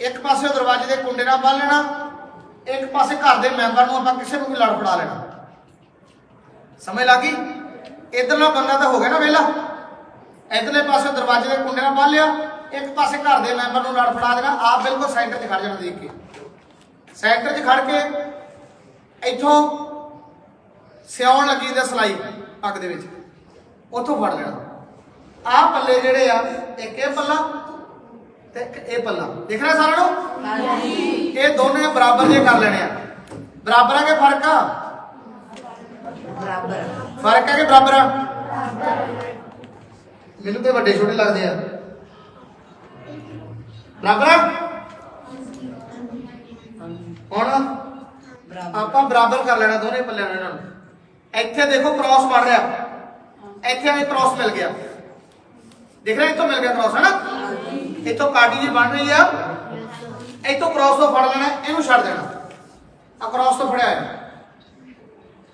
ਇੱਕ ਪਾਸੇ ਦਰਵਾਜ਼ੇ ਦੇ ਕੁੰਡੇ ਨਾਲ ਬੰਨ ਲੈਣਾ, ਇੱਕ ਪਾਸੇ ਘਰ ਦੇ ਮੈਂਬਰ ਨੂੰ ਆਪਾਂ ਕਿਸੇ ਨੂੰ ਵੀ ਲੜ ਫੜਾ ਲੈਣਾ। ਸਮਝ ਲੱਗੀ? ਇਧਰਲਾ ਬੰਦਾ ਤਾਂ ਹੋ ਗਿਆ ਨਾ ਵਿਹਲਾ। ਇਧਰਲੇ ਪਾਸੇ ਦਰਵਾਜ਼ੇ ਦੇ ਕੁੰਡੇ ਨਾਲ ਬੰਨ ਲਿਆ, ਇੱਕ ਪਾਸੇ ਘਰ ਦੇ ਮੈਂਬਰ ਨੂੰ ਲੜ ਫੜਾ ਦੇਣਾ, ਆਪ ਬਿਲਕੁਲ ਸੈਂਟਰ 'ਚ ਖੜ ਜਾਣਾ ਦੇਖ ਕੇ। ਸੈਂਟਰ 'ਚ ਖੜ ਕੇ ਇੱਥੋਂ ਸਿਆਉਣ ਲੱਗੀ ਤੇ ਸਲਾਈ ਪੱਗ ਦੇ ਵਿੱਚ। ਉੱਥੋਂ ਫੜ ਲੈਣਾ। ਆਹ ਪੱਲੇ ਜਿਹੜੇ ਆ, ਇੱਕ ਇਹ ਪੱਲਾ ਤੇ ਇੱਕ ਇਹ ਪੱਲਾ। ਦਿਖ ਰਿਹਾ ਸਾਰਿਆਂ ਨੂੰ? ਹਾਂਜੀ। ਇਹ ਦੋਨੇ ਬਰਾਬਰ ਜੇ ਕਰ ਲੈਣੇ ਆ। ਬਰਾਬਰ ਆ ਕਿ ਫ਼ਰਕ ਆ? ਬਰਾਬਰ। ਫ਼ਰਕ ਹੈ ਕਿ ਬਰਾਬਰ ਆ? ਮੈਨੂੰ ਤੇ ਵੱਡੇ ਛੋਟੇ ਲੱਗਦੇ ਆ। ਬਰਾਬਰ ਆ? ਹੁਣ ਆਪਾਂ ਬਰਾਬਰ ਕਰ ਲੈਣਾ ਦੋਨੇ ਪੱਲਿਆਂ ਨੂੰ ਇਹਨਾਂ ਨੂੰ। ਇੱਥੇ ਦੇਖੋ ਕ੍ਰਾਸ ਬਣ ਰਿਹਾ। ਇੱਥੇ ਵੀ ਕ੍ਰਾਸ ਮਿਲ ਗਿਆ। ਦਿਖ ਰਿਹਾ ਇੱਥੋਂ ਮਿਲ ਗਿਆ ਕ੍ਰਾਸ ਹੈ ਨਾ ਇੱਥੋਂ ਕਾਟੀ ਜੀ ਬਣ ਰਹੀ ਆ। ਇੱਥੋਂ ਕ੍ਰਾਸ ਤੋਂ ਫੜ ਲੈਣਾ ਇਹਨੂੰ ਛੱਡ ਦੇਣਾ। ਆ ਕ੍ਰਾਸ ਤੋਂ ਫੜਿਆ ਹੈ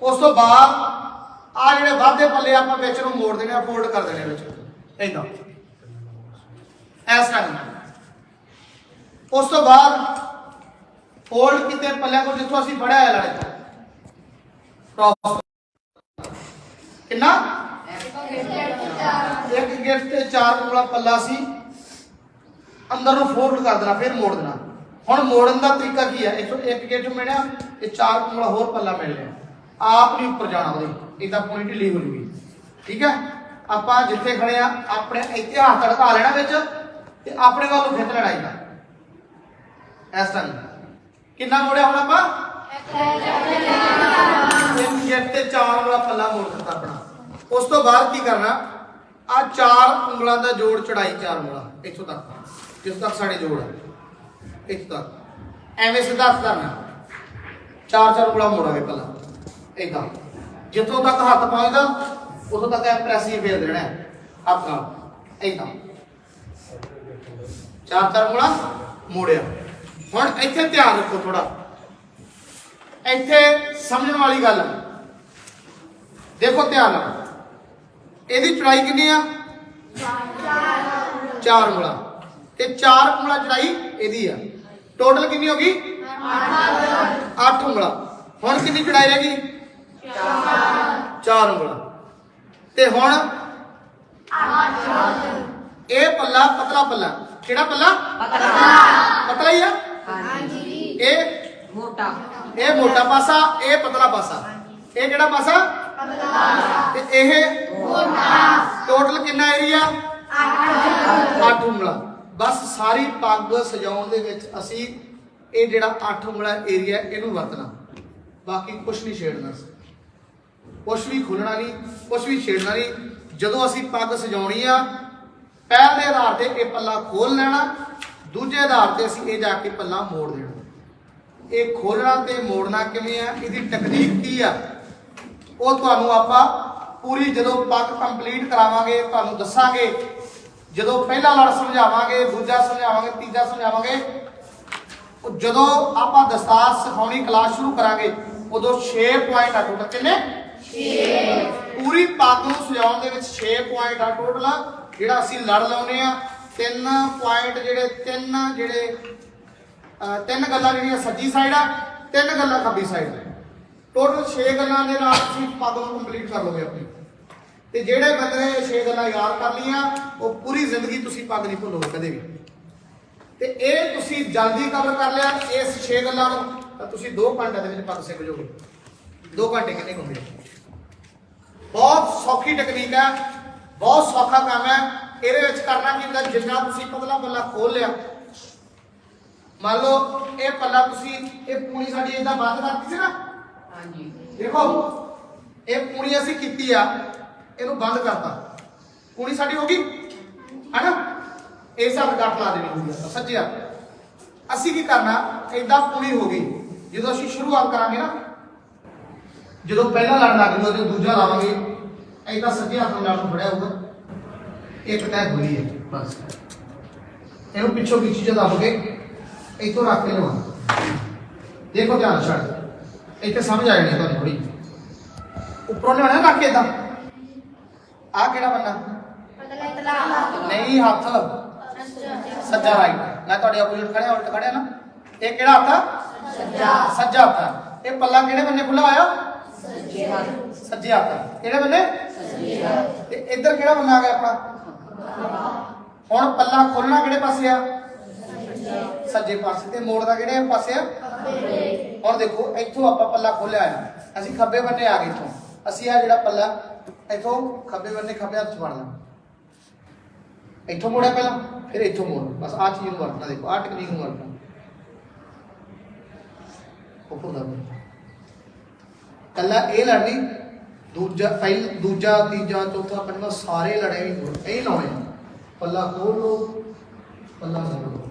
ਉਸ ਤੋਂ ਬਾਅਦ ਆ ਜਿਹੜੇ ਵਾਧੇ ਪੱਲੇ ਆਪਾਂ ਵਿੱਚ ਨੂੰ ਮੋੜ ਦੇਣੇ ਆ ਫੋਲਡ ਕਰ ਦੇਣੇ ਵਿੱਚ। ਇਦਾਂ ਐਸ ਕਰਨਾ ਉਸ ਤੋਂ ਬਾਅਦ ਫੋਲਡ ਕੀਤੇ ਪੱਲਿਆਂ ਕੋਲ ਜਿੱਥੋਂ ਅਸੀਂ ਫੜਿਆ ਹੈ ਲੜੇ ਕ੍ਰਾਸ ਕਿੰਨਾ? ਇੱਕ ਗਿਫਟ ਤੇ ਚਾਰ ਕੋਲਾ ਪੱਲਾ ਸੀ। ਅੰਦਰ ਨੂੰ ਫੋਲਡ ਕਰ ਦੇਣਾ, ਫਿਰ ਮੋੜ ਦੇਣਾ। ਹੁਣ ਮੋੜਨ ਦਾ ਤਰੀਕਾ ਕੀ ਹੈ? ਇੱਥੋਂ ਇੱਕ ਗਿਫਟ ਮਿਲਿਆ, ਇਹ ਚਾਰ ਕੋਲਾ ਹੋਰ ਪੱਲਾ ਮਿਲ ਲਿਆ ਆਪ ਨਹੀਂ ਉੱਪਰ ਜਾਣਾ ਉਹਦੇ। ਇਦਾਂ ਪੂਰੀ ਢਿੱਲੀ ਹੋ ਜੂਗੀ। ਠੀਕ ਹੈ? ਆਪਾਂ ਜਿੱਥੇ ਖੜੇ ਆ, ਆਪਣੇ ਇੱਥੇ ਹੱਥ ਅੜਕਾ ਲੈਣਾ ਵਿੱਚ ਤੇ ਆਪਣੇ ਵੱਲ ਨੂੰ ਖਿੱਚ ਲੈਣਾ ਇਹਦਾ। ਇਸ ਤਰ੍ਹਾਂ ਕਿੰਨਾ ਮੋੜਿਆ ਹੁਣ ਆਪਾਂ? ਇੱਕ ਗਿੱਟ ਤੇ ਚਾਰ ਵਾਲਾ ਪੱਲਾ ਮੋੜ ਦਿੱਤਾ ਆਪਣਾ। ਉਸ ਤੋਂ ਬਾਅਦ ਕੀ ਕਰਨਾ? ਆ ਚਾਰ ਉਂਗਲਾਂ ਦਾ ਜੋੜ ਚੜਾਈ ਚਾਰ ਉਂਗਲਾਂ, ਇੱਥੋਂ ਤੱਕ। ਜਿਸ ਤੱਕ ਸਾਡੇ ਜੋੜ ਹੈ? ਇੱਥੋਂ ਤੱਕ ਐਵੇਂ ਸਿੱਧਾ ਕਰਨਾ ਚਾਰ ਚਾਰ ਉਂਗਲਾਂ ਮੋੜਾਂਗੇ ਪਹਿਲਾਂ। ਏਦਾਂ। ਜਿੱਥੋਂ ਤੱਕ ਹੱਥ ਪਹੁੰਚਦਾ ਉਥੋਂ ਤੱਕ ਐ ਪ੍ਰੈਸ ਹੀ ਫੇਰ ਦੇਣਾ ਹੈ, ਹੱਥ ਨਾਲ ਏਦਾਂ। ਚਾਰ ਚਾਰ ਉਂਗਲਾਂ ਮੋੜਿਆ। ਹੁਣ ਇੱਥੇ ਧਿਆਨ ਰੱਖੋ ਥੋੜਾ ਇੱਥੇ ਸਮਝਣ ਵਾਲੀ ਗੱਲ ਹੈ। ਦੇਖੋ ਧਿਆਨ ਨਾਲ। ਇਹਦੀ ਚੜਾਈ ਕਿੰਨੀ ਆ? ਚਾਰ ਉਂਗਲਾਂ। ਤੇ ਚਾਰ ਉਂਗਲਾਂ ਚੜਾਈ ਇਹਦੀ ਆ। ਟੋਟਲ ਕਿੰਨੀ ਹੋ ਗਈ? 8 ਉਂਗਲਾਂ। ਹੁਣ ਕਿੰਨੀ ਚੜਾਈ ਰਹਿ ਗਈ? ਚਾਰ ਉਂਗਲਾਂ। ਤੇ ਹੁਣ ਇਹ ਪੱਲਾ ਪਤਲਾ ਪੱਲਾ। ਕਿਹੜਾ ਪੱਲਾ? ਪਤਲਾ ਹੀ ਆ। ਹਾਂਜੀ ਇਹ ਮੋਟਾ। ਇਹ ਮੋਟਾ ਪਾਸਾ ਇਹ ਪਤਲਾ ਪਾਸਾ। ਇਹ ਕਿਹੜਾ ਪਾਸਾ? ਪਤਲਾ ਤੇ ਇਹ ਟੋਟਲ ਕਿੰਨਾ ਏਰੀਆ 8 ਉਂਗਲਾਂ। ਬਸ ਸਾਰੀ ਪੱਗ ਸਜਾਉਣ ਦੇ ਵਿੱਚ ਅਸੀਂ ਇਹ ਜਿਹੜਾ ਅੱਠ ਉਂਗਲਾ ਏਰੀਆ ਇਹਨੂੰ ਵਰਤਣਾ। ਬਾਕੀ ਕੁਝ ਨਹੀਂ ਛੇੜਨਾ ਸੀ ਕੁਝ ਵੀ ਖੁੱਲਣਾ ਨਹੀਂ ਕੁਝ ਵੀ ਛੇੜਨਾ ਨਹੀਂ। ਜਦੋਂ ਅਸੀਂ ਪੱਗ ਸਜਾਉਣੀ ਆ, ਪਹਿਲ ਦੇ ਆਧਾਰ ਤੇ ਇਹ ਪੱਲਾ ਖੋਲ ਲੈਣਾ, ਦੂਜੇ ਆਧਾਰ ਤੇ ਅਸੀਂ ਇਹ ਜਾ ਕੇ ਪੱਲਾ ਮੋੜ ਦੇਣਾ। ਇਹ ਖੋਲਣਾ ਤੇ ਮੋੜਨਾ ਕਿਵੇਂ ਆ? ਇਹਦੀ ਤਕਨੀਕ ਕੀ ਆ? ਉਹ ਤੁਹਾਨੂੰ ਆਪਾਂ ਪੂਰੀ ਜਦੋਂ ਪੱਗ ਕੰਪਲੀਟ ਕਰਾਵਾਂਗੇ, ਤੁਹਾਨੂੰ ਦੱਸਾਂਗੇ। ਜਦੋਂ ਪਹਿਲਾ ਲੜ ਸਮਝਾਵਾਂਗੇ, ਦੂਜਾ ਸਮਝਾਵਾਂਗੇ, ਤੀਜਾ ਸਮਝਾਵਾਂਗੇ, ਉਹ ਜਦੋਂ ਆਪਾਂ ਦਸਤਾਰ ਸਿਖਾਉਣੀ, ਕਲਾਸ ਸ਼ੁਰੂ ਕਰਾਂਗੇ, ਉਦੋਂ 6 ਪੁਆਇੰਟ ਆ ਟੋਟਲ ਕਿੰਨੇ? 6 ਪੂਰੀ ਪੱਗ ਨੂੰ ਸਜਾਉਣ ਦੇ ਵਿੱਚ 6 ਪੁਆਇੰਟ ਆ ਟੋਟਲ ਜਿਹੜਾ ਅਸੀਂ ਲੜ ਲਾਉਨੇ ਆ ਤਿੰਨ ਪੁਆਇੰਟ ਜਿਹੜੇ, ਤਿੰਨ ਜਿਹੜੇ ਤਿੰਨ ਗੱਲਾਂ ਜਿਹੜੀਆਂ ਸੱਜੀ ਸਾਈਡ ਆ, ਤਿੰਨ ਗੱਲਾਂ ਖੱਬੀ ਸਾਈਡ ਟੋਟਲ 6 ਗੱਲਾਂ ਦੇ ਨਾਲ ਤੁਸੀਂ ਪੱਗ ਨੂੰ ਕੰਪਲੀਟ ਕਰ ਲਓਗੇ ਆਪਣੀ। ਤੇ ਜਿਹੜੇ ਬੰਦੇ ਨੇ 6 ਗੱਲਾਂ ਯਾਦ ਕਰ ਲਈਆਂ ਉਹ ਪੂਰੀ ਜ਼ਿੰਦਗੀ ਤੁਸੀਂ ਪੱਗ ਨਹੀਂ ਭੁੱਲੋਗੇ ਕਦੇ ਵੀ। ਤੇ ਇਹ ਤੁਸੀਂ ਜਲਦੀ ਕਵਰ ਕਰ ਲਿਆ ਇਸ 6 ਗੱਲਾਂ ਨੂੰ ਤਾਂ ਤੁਸੀਂ 2 ਘੰਟੇ ਦੇ ਵਿੱਚ ਪੱਗ ਸਿੱਖ ਜਾਓਗੇ। 2 ਘੰਟੇ ਕਿੰਨੇ ਹੁੰਦੇ? ਬਹੁਤ ਸੌਖੀ ਟੈਕਨੀਕ ਹੈ ਬਹੁਤ ਸੌਖਾ ਕੰਮ ਹੈ। ਇਹਦੇ ਵਿੱਚ ਕਰਨਾ ਕੀ ਹੁੰਦਾ ਜਿੰਨਾ ਤੁਸੀਂ ਪਤਲਾ ਪੱਲਾ ਖੋਲ ਲਿਆ ਮੰਨ ਲਓ ਇਹ ਪੱਲਾ ਤੁਸੀਂ ਇਹ ਪੂਣੀ ਸਾਡੀ ਇਦਾਂ ਬੰਦ ਕਰਤੀ ਸੀ ਨਾ? ਹਾਂਜੀ। ਦੇਖੋ ਇਹ ਪੂਣੀ ਅਸੀਂ ਕੀਤੀ ਆ। ਇਹਨੂੰ ਬੰਦ ਕਰਤਾ। ਪੂਣੀ ਸਾਡੀ ਹੋ ਗਈ? ਹੈਨਾ? ਇਹ ਸਭ ਗੱਠ ਲਾ ਦੇਣੀ ਹੁੰਦੀ ਆ ਸੱਜੇ ਅਸੀਂ ਕੀ ਕਰਨਾ? ਏਦਾਂ ਪੂਣੀ ਹੋ ਗਈ। ਜਦੋਂ ਅਸੀਂ ਸ਼ੁਰੂਆਤ ਕਰਾਂਗੇ ਨਾ, ਜਦੋਂ ਪਹਿਲਾ ਲੜ ਲੱਗ ਜੂ ਜਦੋਂ ਦੂਜਾ ਲਾਵਾਂਗੇ, ਏਦਾਂ ਸੱਜੇ ਹੱਥ ਨਾਲ ਨੂੰ ਫੜਿਆ ਹੋਊਗਾ। ਇੱਕ ਤੈ ਹੋਈ ਹੈ, ਬਸ। ਇਹਨੂੰ ਪਿੱਛੋਂ ਪਿੱਛੇ ਚੀਜ਼ ਦੱਬ ਕੇ ਇੱਥੋਂ ਰੱਖ ਕੇ ਲਵਾ ਦੇਖੋ ਧਿਆਨ ਛੱਡ। ਇੱਥੇ ਸਮਝ ਆ ਜਾਣੀ ਤੁਹਾਨੂੰ ਥੋੜੀ ਉੱਪਰੋਂ ਲਿਆਉਣਾ ਰੱਖ ਕੇ ਇਦਾਂ ਆ ਕਿਹੜਾ ਬੰਦਾ ਨਹੀਂ ਹੱਥ ਸੱਜਾ ਰਾਈਟ ਮੈਂ ਤੁਹਾਡੇ ਆਪੋਜ਼ਿਟ ਖੜਿਆ ਉਲਟ ਖੜਿਆ ਨਾ ਇਹ ਕਿਹੜਾ ਹੱਥ ਆ ਸੱਜਾ ਸੱਜਾ ਹੱਥ ਆ। ਇਹ ਪੱਲਾ ਕਿਹੜੇ ਬੰਨੇ ਖੁੱਲਾ ਹੋਇਆ ਸੱਜੇ ਹੱਥ ਸੱਜੇ ਹੱਥ ਕਿਹੜੇ ਬੰਨੇ ਸੱਜੇ ਹੱਥ ਤੇ ਇੱਧਰ ਕਿਹੜਾ ਬੰਨਾ ਆ ਗਿਆ ਆਪਣਾ ਹੁਣ ਪੱਲਾ ਖੋਲਣਾ ਕਿਹੜੇ ਪਾਸੇ ਆ ਸੱਜੇ ਪਾਸੇ ਤੇ ਮੋੜਦਾ ਕਿਹੜੇ ਪਾਸੇ ਆ ਹੁਣ ਦੇਖੋ ਇੱਥੋਂ ਆਪਾਂ ਪੱਲਾ ਖੋਲਿਆ ਆ ਅਸੀਂ ਖੱਬੇ ਬੰਨੇ ਆ ਗਏ ਇੱਥੋਂ ਅਸੀਂ ਆ ਜਿਹੜਾ ਪੱਲਾ ਇੱਥੋਂ ਖੱਬੇ ਬੰਨੇ ਖੱਬੇ ਹੱਥ 'ਚ ਫੜ ਲੈਣਾ। ਇੱਥੋਂ ਮੋੜਿਆ ਪਹਿਲਾਂ, ਫਿਰ ਇੱਥੋਂ ਮੋੜ ਬਸ ਆਹ ਚੀਜ਼ ਨੂੰ ਵਰਤਣਾ, ਦੇਖੋ, ਆਹ ਟੈਕਨੀਕ ਨੂੰ ਵਰਤਣਾ। ਉੱਪਰ ਦਾ ਕੱਲਾ ਇਹ ਲੜਨੀ ਦੂਜਾ, ਪਹਿਲ, ਦੂਜਾ, ਤੀਜਾ, ਚੌਥਾ, ਪੰਜਵਾਂ, ਸਾਰੇ ਲੜੇ ਵੀ ਇਹ ਲਾਉਣੇ ਆ। ਪੱਲਾ ਖੋਲ ਲੋ ਪੱਲਾ ਮੋੜ ਲੋ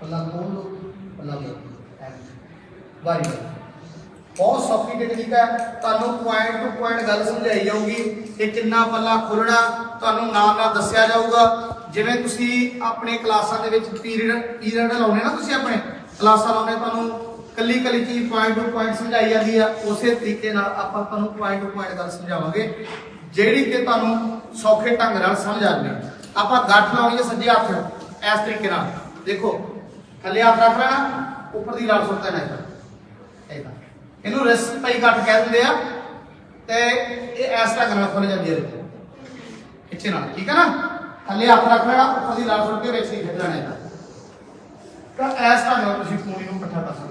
ਪੱਲਾ ਖੋਲ ਲੋ ਪੱਲਾ ਮੋੜ ਲੋ ਵਾਰੀ। ਬਹੁਤ ਸੌਖੀ ਟੈਕਨੀਕ ਹੈ। ਤੁਹਾਨੂੰ ਪੁਆਇੰਟ ਟੂ ਪੁਆਇੰਟ ਗੱਲ ਸਮਝਾਈ ਜਾਊਗੀ ਕਿ ਕਿੰਨਾ ਪੱਲਾ ਖੋਲਣਾ ਤੁਹਾਨੂੰ ਨਾਲ ਨਾਲ ਦੱਸਿਆ ਜਾਊਗਾ। ਜਿਵੇਂ ਤੁਸੀਂ ਆਪਣੇ ਕਲਾਸਾਂ ਦੇ ਵਿੱਚ ਪੀਰੀਅਡ ਪੀਰੀਅਡ ਲਾਉਣੇ ਨਾ ਤੁਸੀਂ ਆਪਣੇ, ਕਲਾਸਾਂ ਲਾਉਣੇ ਤੁਹਾਨੂੰ ਕੱਲੀ ਕੱਲੀ ਚੀਜ਼ ਪੁਆਇੰਟ ਟੂ ਪੁਆਇੰਟ ਸਮਝਾਈ ਜਾਂਦੀ ਆ। ਉਸੇ ਤਰੀਕੇ ਨਾਲ ਆਪਾਂ ਤੁਹਾਨੂੰ ਪੁਆਇੰਟ ਟੂ ਪੁਆਇੰਟ ਗੱਲ ਸਮਝਾਵਾਂਗੇ, ਜਿਹੜੀ ਕਿ ਤੁਹਾਨੂੰ ਸੌਖੇ ਢੰਗ ਨਾਲ ਸਮਝ ਆ ਜਾਵੇ ਆਪਾਂ ਗੱਠ ਲਾਉਣੀ ਹੈ ਸੱਜੇ ਹੱਥ, ਇਸ ਤਰੀਕੇ ਨਾਲ। ਦੇਖੋ, ਥੱਲੇ ਹੱਥ ਰੱਖ ਲੈਣਾ, ਉੱਪਰ ਦੀ ਲੜ ਸੁੱਟਣਾ ਹੈ ਇਹਦਾ। ਇਹਨੂੰ ਰਿਸਕ ਪਈ ਘੱਟ ਕਹਿ ਦਿੰਦੇ ਆ, ਤੇ ਇਹ ਇਸ ਢੰਗ ਨਾਲ ਖੁੱਲ ਜਾਂਦੀ ਹੈ ਦੇਖੋ ਪਿੱਛੇ ਨਾਲ, ਠੀਕ ਹੈ ਨਾ? ਥੱਲੇ ਹੱਥ ਰੱਖ ਲੈਣਾ, ਉੱਪਰ ਦੀ ਲੜ ਸੁੱਟ ਕੇ ਵਿੱਚ ਹੀ ਖਿੱਚ ਲੈਣਾ ਤਾਂ ਇਸ ਢੰਗ ਨਾਲ ਤੁਸੀਂ ਪੂਰੀ ਨੂੰ ਇਕੱਠਾ ਕਰ ਸਕਦੇ